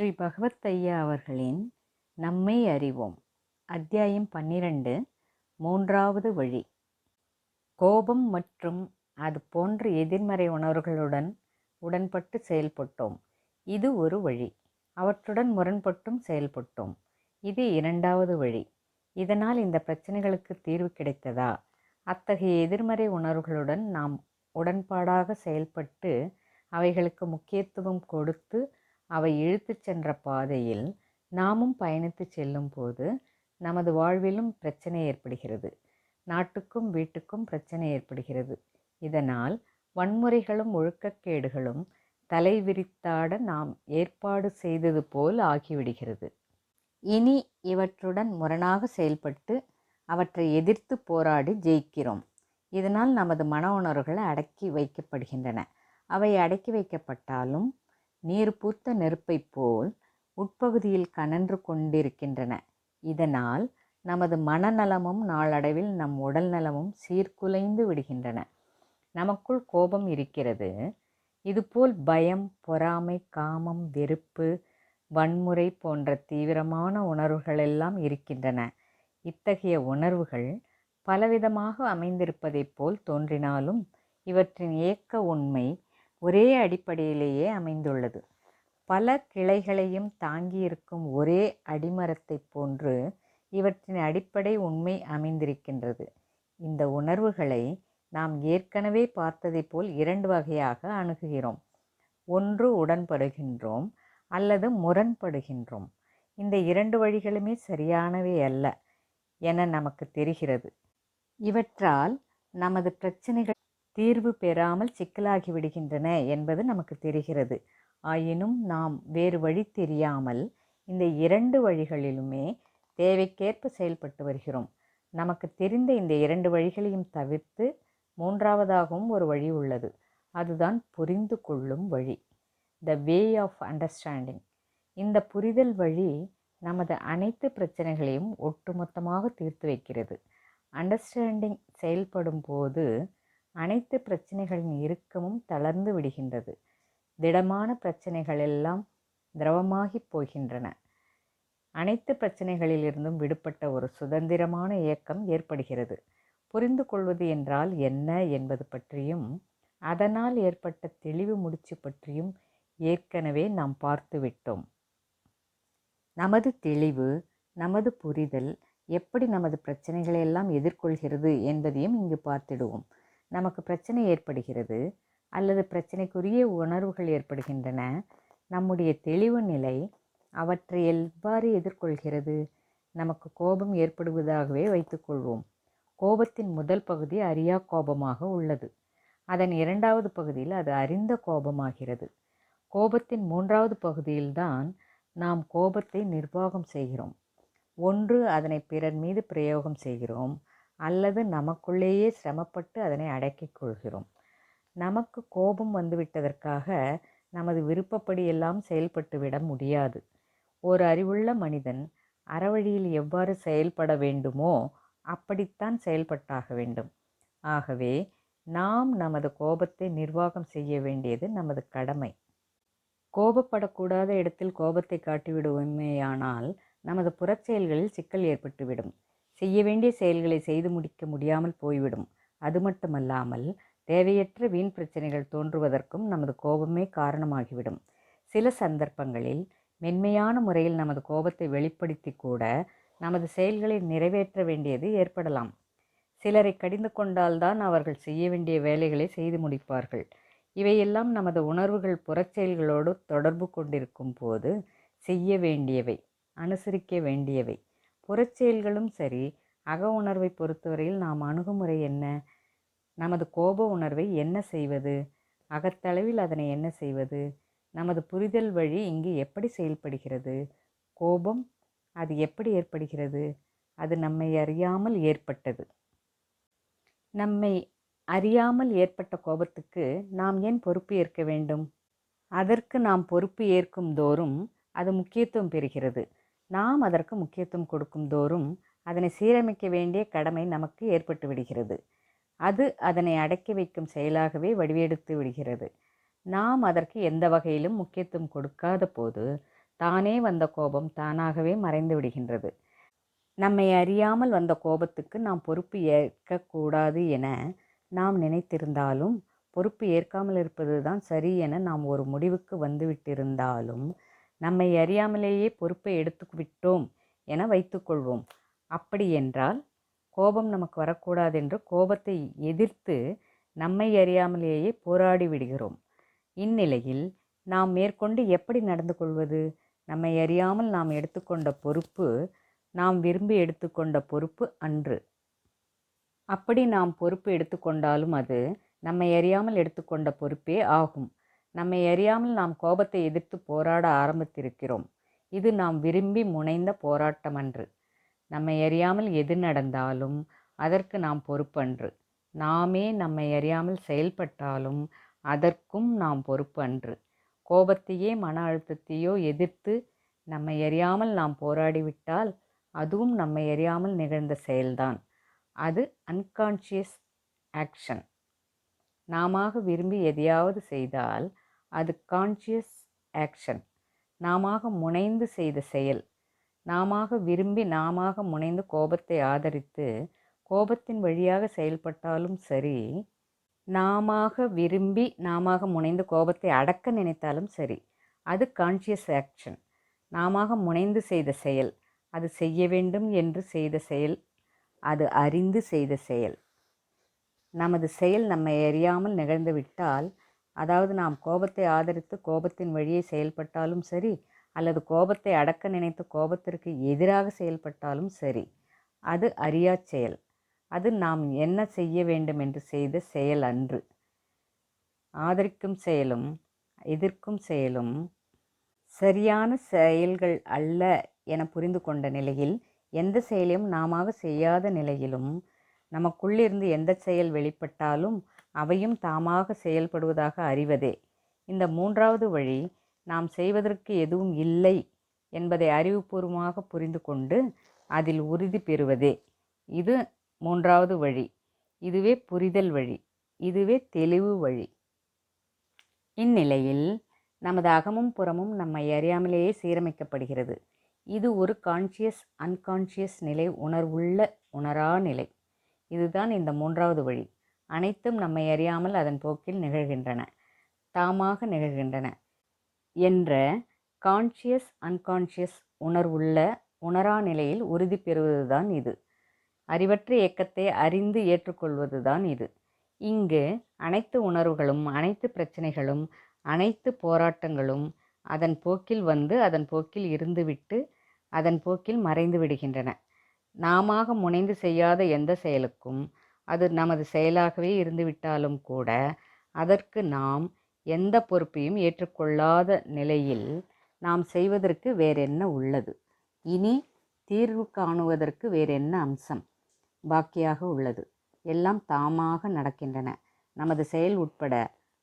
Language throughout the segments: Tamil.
ஸ்ரீ பகவத் ஐயா அவர்களின் நம்மை அறிவோம். அத்தியாயம் பன்னிரண்டு மூன்றாவது வழி. கோபம் மற்றும் அது போன்ற எதிர்மறை உணர்வுகளுடன் உடன்பட்டு செயல்பட்டோம். இது ஒரு வழி. அவற்றுடன் முரண்பட்டும் செயல்பட்டோம். இது இரண்டாவது வழி. இதனால் இந்த பிரச்சனைகளுக்கு தீர்வு கிடைத்ததா? அத்தகைய எதிர்மறை உணர்வுகளுடன் நாம் உடன்பாடாக செயல்பட்டு அவைகளுக்கு முக்கியத்துவம் கொடுத்து அவை இழுத்துச் சென்ற பாதையில் நாமும் பயணித்து செல்லும் போது நமது வாழ்விலும் பிரச்சனை ஏற்படுகிறது. நாட்டுக்கும் வீட்டுக்கும் பிரச்சனை ஏற்படுகிறது. இதனால் வன்முறைகளும் ஒழுக்கக்கேடுகளும் தலை விரித்தாட நாம் ஏற்பாடு செய்தது போல் ஆகிவிடுகிறது. இனி இவற்றுடன் முரணாக செயல்பட்டு அவற்றை எதிர்த்து போராடி ஜெயிக்கிறோம். இதனால் நமது மன உணர்வுகள் அடக்கி வைக்கப்படுகின்றன. அவை அடக்கி வைக்கப்பட்டாலும் நீர் பூத்த நெருப்பைப் போல் உட்பகுதியில் கனன்று கொண்டிருக்கின்றன. இதனால் நமது மனநலமும் நாளடைவில் நம் உடல் நலமும் சீர்குலைந்து விடுகின்றன. நமக்குள் கோபம் இருக்கிறது. இதுபோல் பயம் பொறாமை காமம் வெறுப்பு வன்முறை போன்ற தீவிரமான உணர்வுகளெல்லாம் இருக்கின்றன. இத்தகைய உணர்வுகள் பலவிதமாக அமைந்திருப்பதைப் போல் தோன்றினாலும் இவற்றின் இயக்க உண்மை ஒரே அடிப்படையிலேயே அமைந்துள்ளது. பல கிளைகளையும் தாங்கியிருக்கும் ஒரே அடிமரத்தைப் போன்று இவற்றின் அடிப்படை உண்மை அமைந்திருக்கின்றது. இந்த உணர்வுகளை நாம் ஏற்கனவே பார்த்ததைப் போல் இரண்டு வகையாக அணுகுகிறோம். ஒன்று உடன்படுகின்றோம் அல்லது முரண்படுகின்றோம். இந்த இரண்டு வழிகளுமே சரியானவை அல்ல என நமக்கு தெரிகிறது. இவற்றால் நமது பிரச்சனைகள் தீர்வு பெறாமல் சிக்கலாகி விடுகின்றன என்பது நமக்கு தெரிகிறது. ஆயினும் நாம் வேறு வழி தெரியாமல் இந்த இரண்டு வழிகளிலுமே தேவைக்கேற்ப செயல்பட்டு வருகிறோம். நமக்கு தெரிந்த இந்த இரண்டு வழிகளையும் தவிர்த்து மூன்றாவதாகவும் ஒரு வழி உள்ளது. அதுதான் புரிந்து கொள்ளும் வழி. த வே ஆஃப் அண்டர்ஸ்டாண்டிங் இந்த புரிதல் வழி நமது அனைத்து பிரச்சனைகளையும் ஒட்டுமொத்தமாக தீர்த்து வைக்கிறது. அண்டர்ஸ்டாண்டிங் செயல்படும் போது அனைத்து பிரச்சனைகளின் இறுக்கமும் தளர்ந்து விடுகின்றது. திடமான பிரச்சனைகள் எல்லாம் திரவமாகி போகின்றன. அனைத்து பிரச்சனைகளிலிருந்தும் விடுபட்ட ஒரு சுதந்திரமான இயக்கம் ஏற்படுகிறது. புரிந்து கொள்வது என்றால் என்ன என்பது பற்றியும் அதனால் ஏற்பட்ட தெளிவு முடிச்சு பற்றியும் ஏற்கனவே நாம் பார்த்துவிட்டோம் நமது தெளிவு நமது புரிதல் எப்படி நமது பிரச்சனைகளை எல்லாம் எதிர்கொள்கிறது என்பதையும் இங்கு பார்த்திடுவோம். நமக்கு பிரச்சனை ஏற்படுகிறது அல்லது பிரச்சனைக்குரிய உணர்வுகள் ஏற்படுகின்றன நம்முடைய தெளிவு நிலை அவற்றை எவ்வாறு எதிர்கொள்கிறது? நமக்கு கோபம் ஏற்படுவதாகவே வைத்துக்கொள்வோம் கோபத்தின் முதல் பகுதி அறியா கோபமாக உள்ளது. அதன் இரண்டாவது பகுதியில் அது அறிந்த கோபமாகிறது. கோபத்தின் மூன்றாவது பகுதியில்தான் நாம் கோபத்தை நிர்வாகம் செய்கிறோம். ஒன்று அதனை பிறர் மீது பிரயோகம் செய்கிறோம். அல்லது நமக்குள்ளேயே சிரமப்பட்டு அதனை அடக்கிக் கொள்கிறோம். நமக்கு கோபம் வந்துவிட்டதற்காக நமது விருப்பப்படியெல்லாம் செயல்பட்டு விட முடியாது. ஒரு அறிவுள்ள மனிதன் அறவழியில் எவ்வாறு செயல்பட வேண்டுமோ அப்படித்தான் செயல்பட்டாக வேண்டும். ஆகவே நாம் நமது கோபத்தை நிர்வாகம் செய்ய வேண்டியது நமது கடமை. கோபப்படக்கூடாத இடத்தில் கோபத்தை காட்டிவிடுவோமேயானால் நமது புறச்செயல்களில் சிக்கல் ஏற்பட்டுவிடும். செய்ய வேண்டிய செயல்களை செய்து முடிக்க முடியாமல் போய்விடும். அது மட்டுமல்லாமல் தேவையற்ற வீண் பிரச்சனைகள் தோன்றுவதற்கும் நமது கோபமே காரணமாகிவிடும். சில சந்தர்ப்பங்களில் மென்மையான முறையில் நமது கோபத்தை வெளிப்படுத்தி கூட நமது செயல்களை நிறைவேற்ற வேண்டியது ஏற்படலாம். சிலரை கடிந்து கொண்டால்தான் அவர்கள் செய்ய வேண்டிய வேலைகளை செய்து முடிப்பார்கள். இவையெல்லாம் நமது உணர்வுகள் புறச்செயல்களோடு தொடர்பு கொண்டிருக்கும் போது செய்ய வேண்டியவை அனுசரிக்க வேண்டியவை. புறச்செயல்களும் சரி அக உணர்வை பொறுத்தவரையில் நாம் அணுகுமுறை என்ன? நமது கோப உணர்வை என்ன செய்வது? அகத்தளவில் அதனை என்ன செய்வது? நமது புரிதல் வழி இங்கு எப்படி செயல்படுகிறது? கோபம் அது எப்படி ஏற்படுகிறது? அது நம்மை அறியாமல் ஏற்பட்டது. நம்மை அறியாமல் ஏற்பட்ட கோபத்துக்கு நாம் ஏன் பொறுப்பு ஏற்க வேண்டும்? அதற்கு நாம் பொறுப்பு ஏற்கும் தோறும் அது முக்கியத்துவம் பெறுகிறது. நாம் அதற்கு முக்கியத்துவம் கொடுக்கும் தோறும் அதனை சீரமைக்க வேண்டிய கடமை நமக்கு ஏற்பட்டு விடுகிறது. அது அதனை அடக்கி வைக்கும் செயலாகவே வடிவெடுத்து விடுகிறது. நாம் அதற்கு எந்த வகையிலும் முக்கியத்துவம் கொடுக்காத போது தானே வந்த கோபம் தானாகவே மறைந்து விடுகின்றது. நம்மை அறியாமல் வந்த கோபத்துக்கு நாம் பொறுப்பு ஏற்கக்கூடாது என நாம் நினைத்திருந்தாலும் பொறுப்பு ஏற்காமல் இருப்பது தான் சரி என நாம் ஒரு முடிவுக்கு வந்துவிட்டிருந்தாலும் நம்மை அறியாமலேயே பொறுப்பை எடுத்து விட்டோம் என வைத்துக்கொள்வோம் அப்படி என்றால் கோபம் நமக்கு வரக்கூடாது என்று கோபத்தை எதிர்த்து நம்மை அறியாமலேயே போராடி விடுகிறோம். இந்நிலையில் நாம் மேற்கொண்டு எப்படி நடந்து கொள்வது? நம்மை அறியாமல் நாம் எடுத்துக்கொண்ட பொறுப்பு நாம் விரும்பி எடுத்துக்கொண்ட பொறுப்பு அன்று. அப்படி நாம் பொறுப்பு எடுத்துக்கொண்டாலும் அது நம்மை அறியாமல் எடுத்துக்கொண்ட பொறுப்பே ஆகும். நம்மை அறியாமல் நாம் கோபத்தை எதிர்த்து போராட ஆரம்பித்திருக்கிறோம். இது நாம் விரும்பி முனைந்த போராட்டமன்று நம்மை அறியாமல் எது நடந்தாலும் அதற்கு நாம் பொறுப்பன்று. நாமே நம்மை அறியாமல் செயல்பட்டாலும் அதற்கும் நாம் பொறுப்பன்று. கோபத்தையே மன அழுத்தத்தையோ எதிர்த்து நம்மை அறியாமல் நாம் போராடிவிட்டால் அதுவும் நம்மை அறியாமல் நிகழ்ந்த செயல்தான். அது அன்கான்ஷியஸ் ஆக்ஷன் நாம விரும்பி எதையாவது செய்தால் அது கான்ஷியஸ் ஆக்ஷன் நாம முனைந்து செய்த செயல். நாம விரும்பி நாம முனைந்து கோபத்தை ஆதரித்து கோபத்தின் வழியாக செயல்பட்டாலும் சரி நாம விரும்பி நாம முனைந்து கோபத்தை அடக்க நினைத்தாலும் சரி அது கான்ஷியஸ் ஆக்ஷன் நாம முனைந்து செய்த செயல் அது செய்ய வேண்டும் என்று செய்த செயல் அது அறிந்து செய்த செயல். நமது செயல் நம்மை அறியாமல் நிகழ்ந்துவிட்டால் அதாவது நாம் கோபத்தை ஆதரித்து கோபத்தின் வழியே செயல்பட்டாலும் சரி அல்லது கோபத்தை அடக்க நினைத்து கோபத்திற்கு எதிராக செயல்பட்டாலும் சரி அது அறியா செயல். அது நாம் என்ன செய்ய வேண்டும் என்று செய்த செயல் அன்று. ஆதரிக்கும் செயலும் எதிர்க்கும் செயலும் சரியான செயல்கள் அல்ல என புரிந்து கொண்ட நிலையில் எந்த செயலையும் நாம செய்யாத நிலையிலும் நமக்குள்ளிருந்து எந்த செயல் வெளிப்பட்டாலும் அவையும் தாமாக செயல்படுவதாக அறிவதே. இந்த மூன்றாவது வழி நாம் செய்வதற்கு எதுவும் இல்லை என்பதை அறிவுபூர்வமாக புரிந்து கொண்டு அதில் உறுதி பெறுவதே. இது மூன்றாவது வழி. இதுவே புரிதல் வழி. இதுவே தெளிவு வழி. இந்நிலையில் நமது அகமும் புறமும் நம்மை அறியாமலேயே சீரமைக்கப்படுகிறது. இது ஒரு கான்ஷியஸ் அன்கான்ஷியஸ் நிலை உணர்வுள்ள உணரா நிலை. இதுதான் இந்த மூன்றாவது வழி. அனைத்தும் நம்மை அறியாமல் அதன் போக்கில் நிகழ்கின்றன. தாமாக நிகழ்கின்றன. என்ற கான்ஷியஸ் அன்கான்ஷியஸ் உணர்வுள்ள உணரா நிலையில் உறுதி பெறுவதுதான் இது. அறிவற்ற இயக்கத்தை அறிந்து ஏற்றுக்கொள்வதுதான் இது. இங்கு அனைத்து உணர்வுகளும் அனைத்து பிரச்சனைகளும் அனைத்து போராட்டங்களும் அதன் போக்கில் வந்து அதன் போக்கில் இருந்துவிட்டு அதன் போக்கில் மறைந்து விடுகின்றன. நாம முனைந்து செய்யாத எந்த செயலுக்கும் அது நமது செயலாகவே இருந்துவிட்டாலும் கூட அதற்கு நாம் எந்த பொறுப்பையும் ஏற்றுக்கொள்ளாத நிலையில் நாம் செய்வதற்கு வேறென்ன உள்ளது? இனி தீர்வு காணுவதற்கு வேறென்ன அம்சம்? பாக்கியாக உள்ளது. எல்லாம் தாமாக நடக்கின்றன. நமது செயல் உட்பட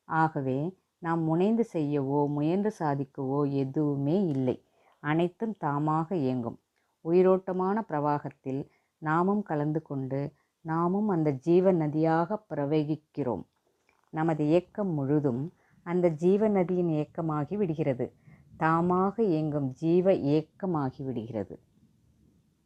ஆகவே நாம் முனைந்து செய்யவோ முயன்று சாதிக்கவோ எதுவுமே இல்லை. அனைத்தும் தாமாக இயங்கும். உயிரோட்டமான பிரவாகத்தில் நாமும் கலந்து கொண்டு நாமும் அந்த ஜீவ நதியாக பிரவகிக்கிறோம். நமது இயக்கம் முழுதும் அந்த ஜீவ நதியின் இயக்கமாகி விடுகிறது. தாமாக இயங்கும் ஜீவ இயக்கமாகி விடுகிறது.